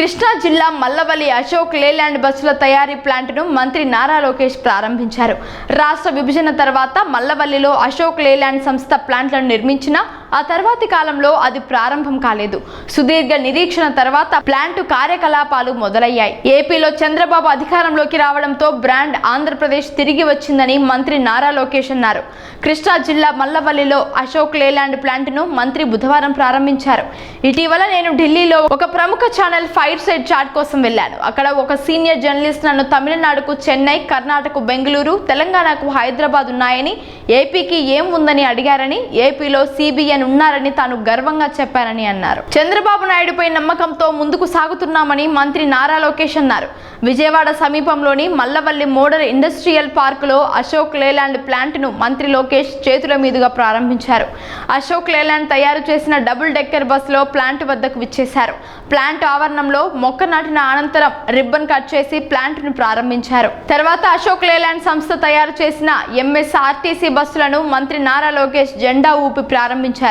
కృష్ణా జిల్లా మల్లవల్లి అశోక్ లేలాండ్ బస్సుల తయారీ ప్లాంట్ను మంత్రి నారా లోకేష్ ప్రారంభించారు. రాష్ట్ర విభజన తర్వాత మల్లవల్లిలో అశోక్ లేలాండ్ సంస్థ ప్లాంట్లను నిర్మించిన ఆ తర్వాతి కాలంలో అది ప్రారంభం కాలేదు. సుదీర్ఘ నిరీక్షణ తర్వాత ప్లాంటు కార్యకలాపాలు మొదలయ్యాయి. ఏపీలో చంద్రబాబు అధికారంలోకి రావడంతో బ్రాండ్ ఆంధ్రప్రదేశ్ తిరిగి వచ్చిందని మంత్రి నారా లోకేష్ అన్నారు. కృష్ణా జిల్లా మల్లవల్లిలో అశోక్ లేలాండ్ ప్లాంట్ను మంత్రి బుధవారం ప్రారంభించారు. ఇటీవల నేను ఢిల్లీలో ఒక ప్రముఖ ఛానల్ ఫైర్ సైడ్ చాట్ కోసం వెళ్ళాను. అక్కడ ఒక సీనియర్ జర్నలిస్ట్ నన్ను తమిళనాడుకు చెన్నై కర్ణాటక బెంగళూరు తెలంగాణకు హైదరాబాద్ ఉన్నాయని ఏపీకి ఏం ఉందని అడిగారని ఏపీలో సిబిఎన్ ఉన్నారని తాను గర్వంగా చెప్పానని అన్నారు. చంద్రబాబు నాయుడుపై నమ్మకంతో ముందుకు సాగుతున్నామని మంత్రి నారా లోకేష్ అన్నారు. విజయవాడ సమీపంలోని మల్లవల్లి మోడల్ ఇండస్ట్రియల్ పార్కులో అశోక్ లేలాండ్ ప్లాంట్ను మంత్రి లోకేష్ చేతుల మీదుగా ప్రారంభించారు. అశోక్ లేలాండ్ తయారు చేసిన డబుల్ డెక్కర్ బస్సులో ప్లాంట్ వద్దకు విచ్చేశారు. ప్లాంట్ ఆవరణంలో మొక్క నాటిన అనంతరం రిబ్బన్ కట్ చేసి ప్లాంట్ను ప్రారంభించారు. తర్వాత అశోక్ లేలాండ్ సంస్థ తయారు చేసిన ఎంఎస్ఆర్టీసీ బస్సులను మంత్రి నారా లోకేష్ జెండా ఊపి ప్రారంభించారు.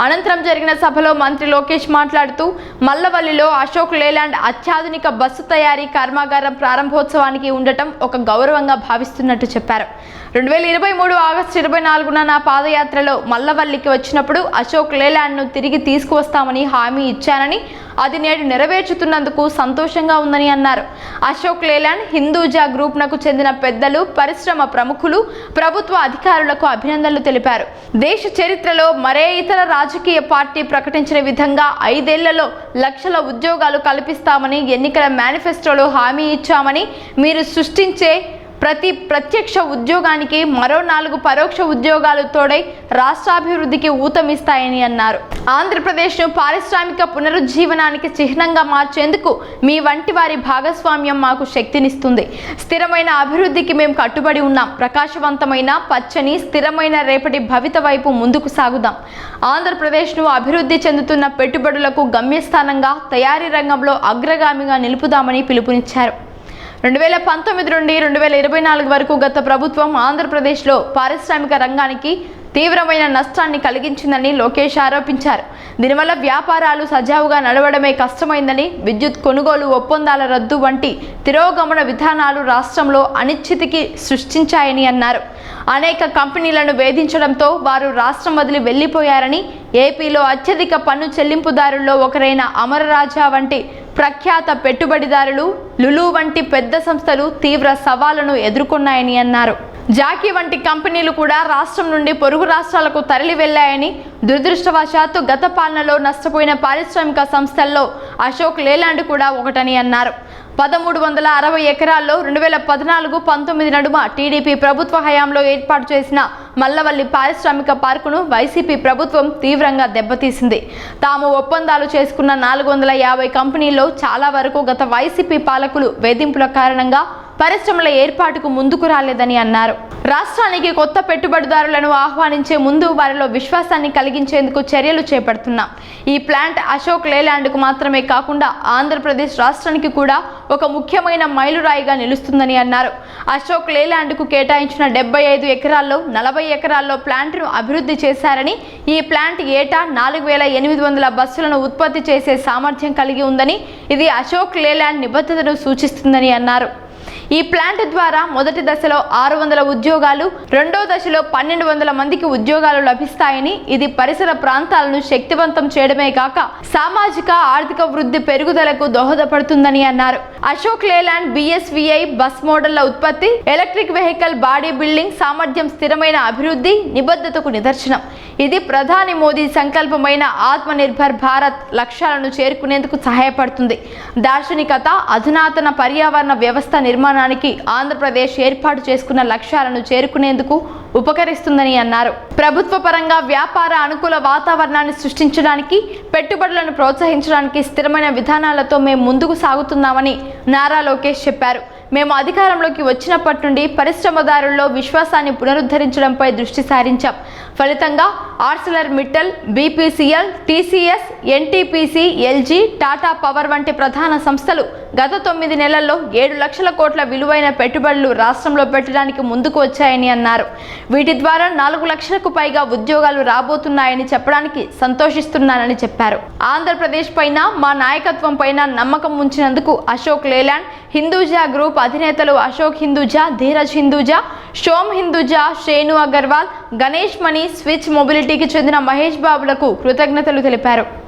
అనంతరం జరిగిన సభలో మంత్రి లోకేష్ మాట్లాడుతూ మల్లవల్లిలో అశోక్ లేలాండ్ అత్యాధునిక బస్సు తయారీ కర్మాగారం ప్రారంభోత్సవానికి ఉండటం ఒక గౌరవంగా భావిస్తున్నట్టు చెప్పారు. రెండు వేల ఇరవై మూడు ఆగస్టు ఇరవై నాలుగున నా పాదయాత్రలో మల్లవల్లికి వచ్చినప్పుడు అశోక్ లేలాండ్ను తిరిగి తీసుకువస్తామని హామీ ఇచ్చానని అది నేడు నెరవేర్చుతున్నందుకు సంతోషంగా ఉందని అన్నారు. అశోక్ లేలాండ్ హిందూజా గ్రూప్నకు చెందిన పెద్దలు పరిశ్రమ ప్రముఖులు ప్రభుత్వ అధికారులకు అభినందనలు తెలిపారు. దేశ చరిత్రలో మరే ఇతర రాజకీయ పార్టీ ప్రకటించిన విధంగా ఐదేళ్ళలో లక్షల ఉద్యోగాలు కల్పిస్తామని ఎన్నికల మేనిఫెస్టోలో హామీ ఇచ్చామని మీరు సృష్టించే ప్రతి ప్రత్యక్ష ఉద్యోగానికి మరో నాలుగు పరోక్ష ఉద్యోగాలు తోడై రాష్ట్రాభివృద్ధికి ఊతమిస్తాయని అన్నారు. ఆంధ్రప్రదేశ్ను పారిశ్రామిక పునరుజ్జీవనానికి చిహ్నంగా మార్చేందుకు మీ వంటి వారి భాగస్వామ్యం మాకు శక్తినిస్తుంది. స్థిరమైన అభివృద్ధికి మేము కట్టుబడి ఉన్నాం. ప్రకాశవంతమైన పచ్చని స్థిరమైన రేపటి భవిత వైపు ముందుకు సాగుదాం. ఆంధ్రప్రదేశ్ను అభివృద్ధి చెందుతున్న పెట్టుబడులకు గమ్యస్థానంగా తయారీ రంగంలో అగ్రగామిగా నిలుపుదామని పిలుపునిచ్చారు. రెండు వేల పంతొమ్మిది నుండి రెండు వేల ఇరవై నాలుగు వరకు గత ప్రభుత్వం ఆంధ్రప్రదేశ్లో పారిశ్రామిక రంగానికి తీవ్రమైన నష్టాన్ని కలిగించిందని లోకేష్ ఆరోపించారు. దీనివల్ల వ్యాపారాలు సజావుగా నడవడమే కష్టమైందని విద్యుత్ కొనుగోలు ఒప్పందాల రద్దు వంటి తిరోగమన విధానాలు రాష్ట్రంలో అనిశ్చితికి సృష్టించాయని అన్నారు. అనేక కంపెనీలను వేధించడంతో వారు రాష్ట్రం వదిలి వెళ్ళిపోయారని ఏపీలో అత్యధిక పన్ను చెల్లింపుదారుల్లో ఒకరైన అమరరాజా వంటి ప్రఖ్యాత పెట్టుబడిదారులు లులు వంటి పెద్ద సంస్థలు తీవ్ర సవాళ్ళను ఎదుర్కొన్నాయని అన్నారు. జాకీ వంటి కంపెనీలు కూడా రాష్ట్రం నుండి పొరుగు రాష్ట్రాలకు తరలి వెళ్ళాయని దురదృష్టవశాత్తు గత పాలనలో నష్టపోయిన పారిశ్రామిక సంస్థల్లో అశోక్ లేలాండ్ కూడా ఒకటని అన్నారు. పదమూడు వందల అరవై ఎకరాల్లో రెండు వేల పద్నాలుగు పంతొమ్మిది నడుమ టీడీపీ ప్రభుత్వ హయాంలో ఏర్పాటు చేసిన మల్లవల్లి పారిశ్రామిక పార్కును వైసీపీ ప్రభుత్వం తీవ్రంగా దెబ్బతీసింది. తాము ఒప్పందాలు చేసుకున్న నాలుగు వందల యాభై కంపెనీల్లో చాలా వరకు గత వైసీపీ పాలకులు వేధింపుల కారణంగా పరిశ్రమల ఏర్పాటుకు ముందుకు రాలేదని అన్నారు. రాష్ట్రానికి కొత్త పెట్టుబడిదారులను ఆహ్వానించే ముందు వారిలో విశ్వాసాన్ని కలిగించేందుకు చర్యలు చేపడుతున్నాం. ఈ ప్లాంట్ అశోక్ లేలాండ్కు మాత్రమే కాకుండా ఆంధ్రప్రదేశ్ రాష్ట్రానికి కూడా ఒక ముఖ్యమైన మైలురాయిగా నిలుస్తుందని అన్నారు. అశోక్ లేలాండ్కు కేటాయించిన డెబ్బై ఐదు ఎకరాల్లో నలభై ఎకరాల్లో ప్లాంట్ను అభివృద్ధి చేశారని ఈ ప్లాంట్ ఏటా నాలుగు వేల ఎనిమిది వందల బస్సులను ఉత్పత్తి చేసే సామర్థ్యం కలిగి ఉందని ఇది అశోక్ లేలాండ్ నిబద్ధతను సూచిస్తుందని అన్నారు. ఈ ప్లాంట్ ద్వారా మొదటి దశలో ఆరు వందల ఉద్యోగాలు రెండో దశలో పన్నెండు వందల మందికి ఉద్యోగాలు లభిస్తాయని ఇది పరిసర ప్రాంతాలను శక్తివంతం చేయడమే కాక సామాజిక ఆర్థిక వృద్ధి పెరుగుదలకు దోహదపడుతుందని అన్నారు. అశోక్ లేలాండ్ బిఎస్విఐ బస్ మోడళ్ళ ఉత్పత్తి ఎలక్ట్రిక్ వెహికల్ బాడీ బిల్డింగ్ సామర్థ్యం స్థిరమైన అభివృద్ధి నిబద్ధతకు నిదర్శనం. ఇది ప్రధాని మోదీ సంకల్పమైన ఆత్మ నిర్భర్ భారత్ లక్ష్యాలను చేరుకునేందుకు సహాయపడుతుంది. దార్శనికత అధునాతన పర్యావరణ వ్యవస్థ నిర్మాణానికి ఆంధ్రప్రదేశ్ ఏర్పాటు చేసుకున్న లక్ష్యాలను చేరుకునేందుకు ఉపకరిస్తుందని అన్నారు. ప్రభుత్వ పరంగా వ్యాపార అనుకూల వాతావరణాన్ని సృష్టించడానికి పెట్టుబడులను ప్రోత్సహించడానికి స్థిరమైన విధానాలతో మేము ముందుకు సాగుతున్నామని నారా లోకేష్ చెప్పారు. మేము అధికారంలోకి వచ్చినప్పటి నుండి పరిశ్రమదారుల్లో విశ్వాసాన్ని పునరుద్ధరించడంపై దృష్టి సారించాం. ఫలితంగా Arcelor Mittal BPCL TCS NTPC LG Tata power వంటి ప్రధాన సంస్థలు గత తొమ్మిది నెలల్లో ఏడు లక్షల కోట్ల విలువైన పెట్టుబడులు రాష్ట్రంలో పెట్టడానికి ముందుకు వచ్చాయని అన్నారు. వీటి ద్వారా నాలుగు లక్షలకు పైగా ఉద్యోగాలు రాబోతున్నాయని చెప్పడానికి సంతోషిస్తున్నానని చెప్పారు. ఆంధ్రప్రదేశ్ పైన మా నాయకత్వం పైన నమ్మకం ఉంచినందుకు అశోక్ లేలాండ్ హిందూజా గ్రూప్ అధినేతలు అశోక్ హిందూజా ధీరజ్ హిందూజా షోమ్ హిందూజా శ్రేణు అగర్వాల్ గణేష్ మణి స్విచ్ మొబిలిటీకి చెందిన మహేష్ బాబులకు కృతజ్ఞతలు తెలిపారు.